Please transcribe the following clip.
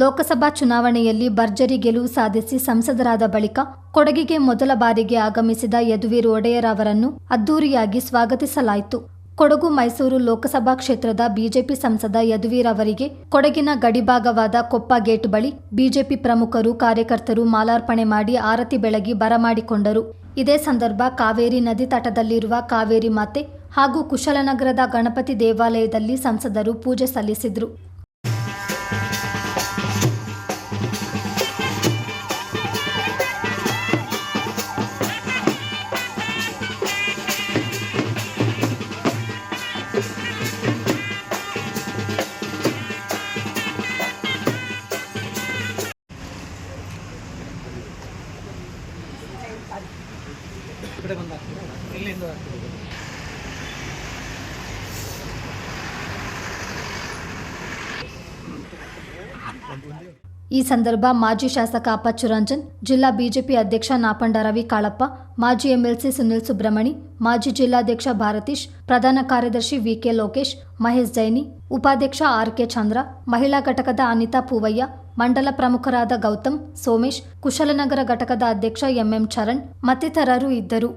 ಲೋಕಸಭಾ ಚುನಾವಣೆಯಲ್ಲಿ ಭರ್ಜರಿ ಗೆಲುವು ಸಾಧಿಸಿ ಸಂಸದರಾದ ಬಳಿಕ ಕೊಡಗಿಗೆ ಮೊದಲ ಬಾರಿಗೆ ಆಗಮಿಸಿದ ಯದುವೀರ್ ಒಡೆಯರ್ ಅವರನ್ನು ಅದ್ದೂರಿಯಾಗಿ ಸ್ವಾಗತಿಸಲಾಯಿತು. ಕೊಡಗು ಮೈಸೂರು ಲೋಕಸಭಾ ಕ್ಷೇತ್ರದ ಬಿಜೆಪಿ ಸಂಸದ ಯದುವೀರ್ ಅವರಿಗೆ ಕೊಡಗಿನ ಗಡಿಭಾಗವಾದ ಕೊಪ್ಪ ಗೇಟ್ ಬಳಿ ಬಿಜೆಪಿ ಪ್ರಮುಖರು ಕಾರ್ಯಕರ್ತರು ಮಾಲಾರ್ಪಣೆ ಮಾಡಿ ಆರತಿ ಬೆಳಗಿ ಬರಮಾಡಿಕೊಂಡರು ಇದೇ ಸಂದರ್ಭ ಕಾವೇರಿ ನದಿ ತಟದಲ್ಲಿರುವ ಕಾವೇರಿ ಮಾತೆ ಹಾಗೂ ಕುಶಲನಗರದ ಗಣಪತಿ ದೇವಾಲಯದಲ್ಲಿ ಸಂಸದರು ಪೂಜೆ ಸಲ್ಲಿಸಿದರು. ಕಡೆ ಬಂದ ಎಲ್ಲಿಂದ ಈ ಸಂದರ್ಭ ಮಾಜಿ ಶಾಸಕ ಅಪ್ಪಚ್ಚು ರಂಜನ್ ಜಿಲ್ಲಾ ಬಿಜೆಪಿ ಅಧ್ಯಕ್ಷ ನಾಪಂಡ ರವಿ ಕಾಳಪ್ಪ, ಮಾಜಿ ಎಂಎಲ್ಸಿ ಸುನಿಲ್ ಸುಬ್ರಹ್ಮಣಿ, ಮಾಜಿ ಜಿಲ್ಲಾಧ್ಯಕ್ಷ ಭಾರತೀಶ್, ಪ್ರಧಾನ ಕಾರ್ಯದರ್ಶಿ ವಿಕೆ ಲೋಕೇಶ್, ಮಹೇಶ್ ಜೈನಿ, ಉಪಾಧ್ಯಕ್ಷ ಆರ್ ಕೆ ಚಂದ್ರ, ಮಹಿಳಾ ಘಟಕದ ಅನಿತಾ ಪೂವಯ್ಯ ಮಂಡಲ ಪ್ರಮುಖರಾದ ಗೌತಮ್ ಸೋಮೇಶ್ ಕುಶಲನಗರ ಘಟಕದ ಅಧ್ಯಕ್ಷ ಎಂಎಂ ಚರಣ್ ಮತ್ತಿತರರು ಇದ್ದರು.